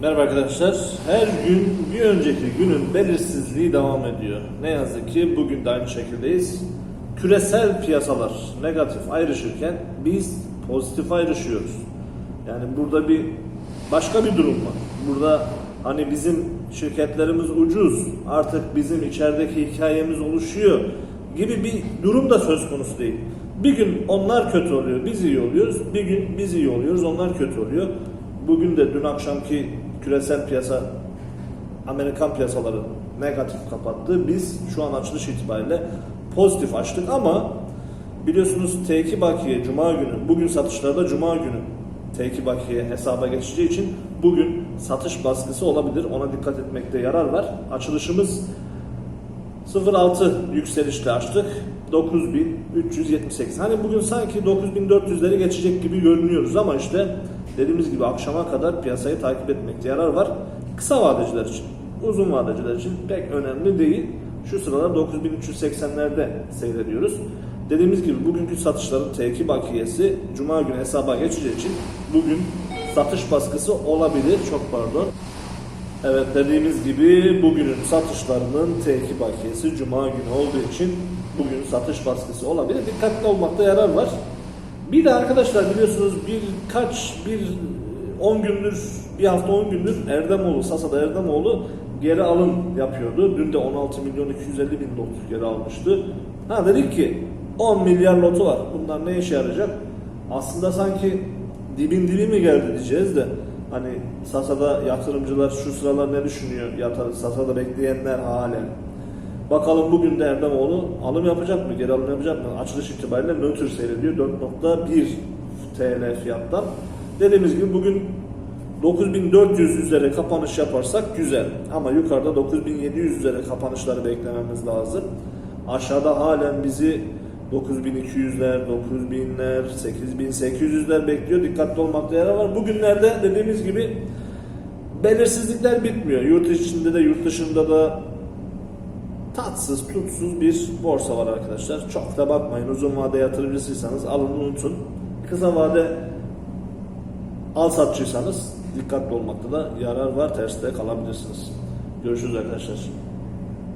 Merhaba arkadaşlar. Her gün bir önceki günün belirsizliği devam ediyor. Ne yazık ki bugün de aynı şekildeyiz. Küresel piyasalar negatif ayrışırken biz pozitif ayrışıyoruz. Yani burada bir başka bir durum var. Burada hani bizim şirketlerimiz ucuz, artık bizim içerideki hikayemiz oluşuyor gibi bir durum da söz konusu değil. Bir gün onlar kötü oluyor, biz iyi oluyoruz. Bir gün biz iyi oluyoruz, onlar kötü oluyor. Bugün de dün akşamki küresel piyasa Amerikan piyasaları negatif kapattı. Biz şu an açılış itibariyle pozitif açtık ama biliyorsunuz T2 bakiye Cuma günü, bugün satışlarda Cuma günü T2 bakiye hesaba geçeceği için bugün satış baskısı olabilir. Ona dikkat etmekte yarar var. Açılışımız 0.6 yükselişle açtık. 9378. Hani bugün sanki 9400'leri geçecek gibi görünüyoruz ama işte dediğimiz gibi akşama kadar piyasayı takip etmekte yarar var. Kısa vadeciler için, uzun vadeciler için pek önemli değil. Şu sıralar 9380'lerde seyrediyoruz. Dediğimiz gibi bugünkü satışların T2 bakiyesi Cuma günü hesaba geçeceği için bugün satış baskısı olabilir. Çok pardon. Evet dediğimiz gibi bugünün satışlarının T2 bakiyesi Cuma günü olduğu için bugün satış baskısı olabilir. Dikkatli olmakta yarar var. Bir de arkadaşlar biliyorsunuz birkaç bir 10 gündür bir hafta 10 gündür Erdemoğlu Sasa'da Erdemoğlu geri alım yapıyordu. Dün de 16 milyon 250 bin lot geri almıştı. Ha dedik ki 10 milyar lotu var. Bunlar ne işe yarayacak? Aslında sanki dibin dibi mi geldi diyeceğiz de hani Sasa'da yatırımcılar şu sıralar ne düşünüyor? Yatır, Sasa'da bekleyenler halen. Bakalım bugün de Erdemoğlu alım yapacak mı? Geri alım yapacak mı? Açılış itibariyle nötr seyrediyor. 4.1 TL fiyattan. Dediğimiz gibi bugün 9400 üzeri kapanış yaparsak güzel. Ama yukarıda 9700 üzeri kapanışları beklememiz lazım. Aşağıda halen bizi 9200'ler, 9000'ler, 8800'ler bekliyor. Dikkatli olmakta yarar var. Bugünlerde dediğimiz gibi belirsizlikler bitmiyor. Yurt içinde de yurt dışında da tatsız tutsuz bir borsa var arkadaşlar. Çok da bakmayın. Uzun vade yatırımcısıysanız alın unutun. Kısa vade al satçıysanız dikkatli olmakta da yarar var. Terste kalabilirsiniz. Görüşürüz arkadaşlar.